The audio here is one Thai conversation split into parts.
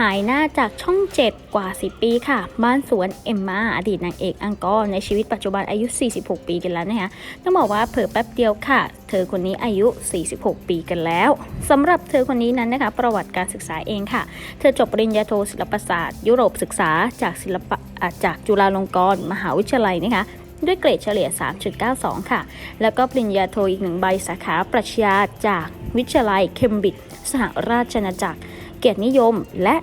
หายหน้าจากช่อง 7 กว่า 10 ปีค่ะ บ้านสวนเอมมาอดีตนางเอกอังกอร์ในชีวิตปัจจุบันอายุ 46 ปีกันแล้วนะคะต้องบอกว่าเผิ่แป๊บเดียวค่ะ เธอคนนี้อายุ 46 ปีกันแล้วสำหรับเธอคนนี้นั้นนะคะ ประวัติการศึกษาเองค่ะ เธอจบปริญญาโทศิลปศาสตร์ ยุโรปศึกษาจากศิลปะจากจุฬาลงกรณ์มหาวิทยาลัยนะคะด้วยเกรดเฉลี่ย 3.92 ค่ะ แล้วก็ปริญญาโทอีกหนึ่งใบสาขาปรัชญาจากวิทยาลัยเคมบริดจ์สหราชอาณาจักร เกียรตินิยม และ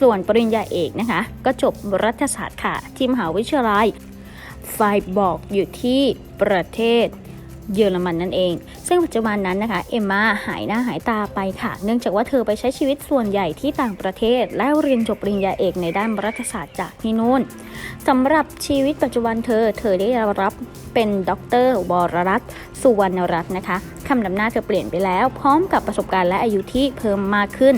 ส่วนปริญญาเอกนะคะ ก็จบรัฐศาสตร์ค่ะ ที่มหาวิทยาลัยไฟบอกอยู่ที่ประเทศเยอรมันนั่นเอง ซึ่งปัจจุบันนั้นนะคะ เอมมาหายหน้าหายตาไปค่ะ เนื่องจากว่าเธอไปใช้ชีวิตส่วนใหญ่ที่ต่างประเทศ และเรียนจบปริญญาเอกในด้านรัฐศาสตร์จากที่นู่นสำหรับชีวิตปัจจุบันเธอ เธอได้รับเป็นด็อกเตอร์วรรัตน์สุวรรณรัตน์นะคะคำนำหน้าเธอเปลี่ยนไปแล้ว พร้อมกับประสบการณ์และอายุที่เพิ่มมากขึ้น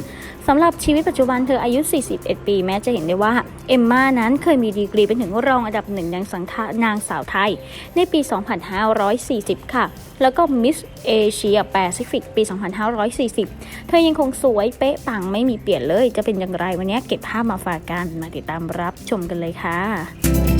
สำหรับชีวิตปัจจุบันเธออายุ 41 ปี แม้จะเห็นได้ว่า เอมมานั้นเคยมีดีกรีเป็นถึงรองอันดับหนึ่งนางสังทานางสาวไทย ในปี 2540 ค่ะ แล้วก็มิสเอเชียแปซิฟิกปี 2540 เธอยังคงสวยเป๊ะปังไม่มีเปลี่ยนเลย จะเป็นอย่างไรวันนี้เก็บภาพมาฝากกันมาติดตามรับชมกันเลยค่ะ